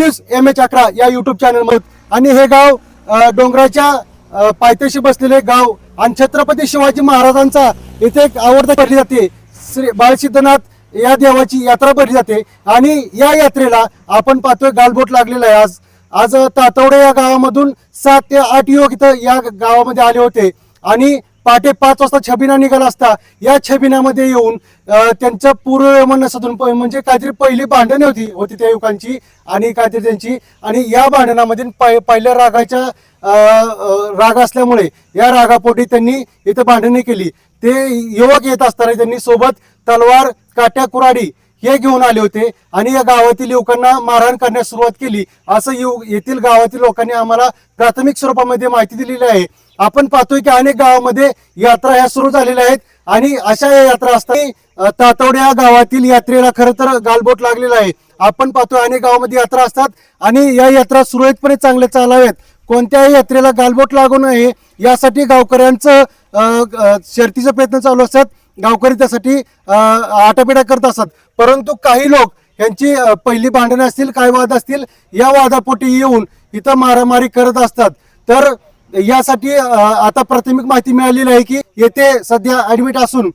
News M H अकरा या YouTube चॅनलमध्ये आणि हे गाव डोंगराच्या पायथ्याशी बसलेले गाव आणि छत्रपती शिवाजी महाराजांचा इथे एक आवडता भरली जाते. श्री बाळसिद्धनाथ या देवाची यात्रा भरली जाते. आणि या यात्रेला आपण पाहतोय गालबोट लागलेला आहे. आज आज तातवडे या गावामधून सात ते आठ युवक इथं या गावामध्ये आले होते. आणि पहाटे पाच वाजता छबिना निघाला असता या छबिनामध्ये येऊन त्यांचं पूर्व नसातून प- म्हणजे काहीतरी पहिली भांडणे होती होती त्या युवकांची आणि काहीतरी त्यांची. आणि या भांडणामध्ये पहिल्या रागाच्या राग असल्यामुळे या रागापोटी त्यांनी इथं भांडणे केली. ते युवक येत असताना त्यांनी सोबत तलवार काट्या कुराडी हे घेऊन आले होते आणि या गावातील युवकांना मारहाण करण्यास सुरुवात केली. असं यु येथील गावातील लोकांनी आम्हाला प्राथमिक स्वरूपामध्ये माहिती दिलेली आहे. आपण पाहतोय की अनेक गावामध्ये यात्रा ह्या सुरू झालेल्या आहेत आणि अशा या यात्रा असताना अ, तातवड्या या गावातील यात्रेला खरं तर गालबोट लागलेला आहे. आपण पाहतोय अनेक गावामध्ये यात्रा असतात आणि या यात्रा सुरळीतपणे चांगल्या चालाव्यात. कोणत्याही यात्रेला गालबोट लागू नये. यासाठी गावकऱ्यांचं अ, शर्तीचे प्रयत्न चालू असतात. गावकरी त्यासाठी आटापिटा करत असतात. परंतु काही लोक यांची पहिली भांडणं असतील काही वाद असतील या वादापोटी येऊन इथं मारामारी करत असतात. तर यासाठी आता प्राथमिक माहिती मिळालेली आहे की येथे सध्या ऍडमिट असून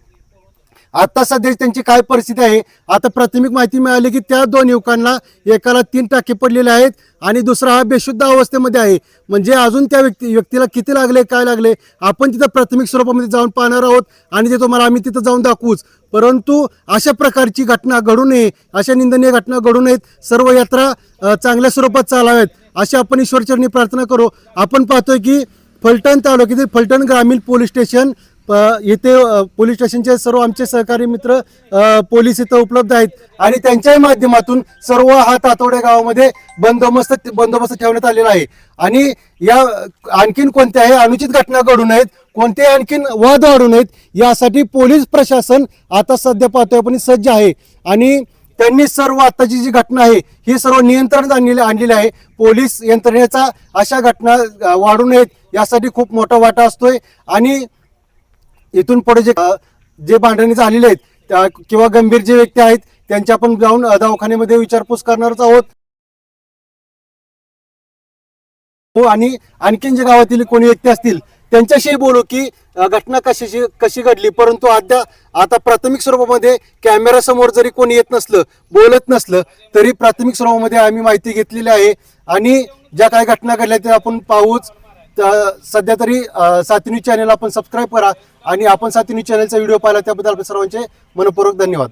आता सध्या त्यांची काय परिस्थिती आहे? आता प्राथमिक माहिती मिळाली की त्या दोन युवकांना एकाला तीन टाके पडलेले आहेत आणि दुसरा हा बेशुद्ध अवस्थेमध्ये आहे. म्हणजे अजून त्या व्यक्ती व्यक्तीला किती लागले काय लागले आपण तिथं प्राथमिक स्वरूपामध्ये जाऊन पाहणार आहोत आणि ते तुम्हाला आम्ही तिथं जाऊन दाखवूच. परंतु अशा प्रकारची घटना घडू नये अशा निंदनीय घटना घडू नयेत. सर्व यात्रा चांगल्या स्वरूपात चालाव्यात. अशी आपण ईश्वरचरणी प्रार्थना करू. आपण पाहतोय की फलटण तालुक्यातील फलटण ग्रामीण पोलीस स्टेशन येथे पोलीस स्टेशनचे सर्व आमचे सहकारी मित्र पोलीस इथं उपलब्ध आहेत. आणि त्यांच्याही माध्यमातून सर्व हा तातोड्या गावामध्ये बंदोबस्त बंदोबस्त ठेवण्यात आलेला आहे. आणि या आणखीन कोणत्याही अनुचित घटना घडू नयेत कोणतेही आणखीन वाद वाढू नयेत यासाठी पोलीस प्रशासन आता सध्या पातळीपणे सज्ज आहे. आणि त्यांनी सर्व आताची जी घटना आहे ही सर्व नियंत्रण आणलेली आणलेली आहे. पोलीस यंत्रणेचा अशा घटना वाढू नयेत यासाठी खूप मोठा वाटा असतोय. आणि इथून पुढे जे जे भांडणी झालेले आहेत त्या- किंवा गंभीर जे व्यक्ती आहेत त्यांची आपण जाऊन दवाखान्यामध्ये विचारपूस करणारच आहोत. हो आणि आणखीन जे गावातील कोणी व्यक्ती असतील त्यांच्याशी बोलू की घटना कशी कशी घडली? परंतु अद्या आता प्राथमिक स्वरूपामध्ये कॅमेरा समोर जरी कोणी येत नसलं बोलत नसलं तरी प्राथमिक स्वरूपामध्ये आम्ही माहिती घेतलेली आहे. आणि ज्या काही घटना घडल्या त्या आपण पाहूच तर सध्या तरी सात न्यूज चॅनल आपण सबस्क्राईब करा आणि आपण सात न्यूज चॅनलचा व्हिडिओ पाहिला त्याबद्दल आपल्या सर्वांचे मनपूर्वक धन्यवाद.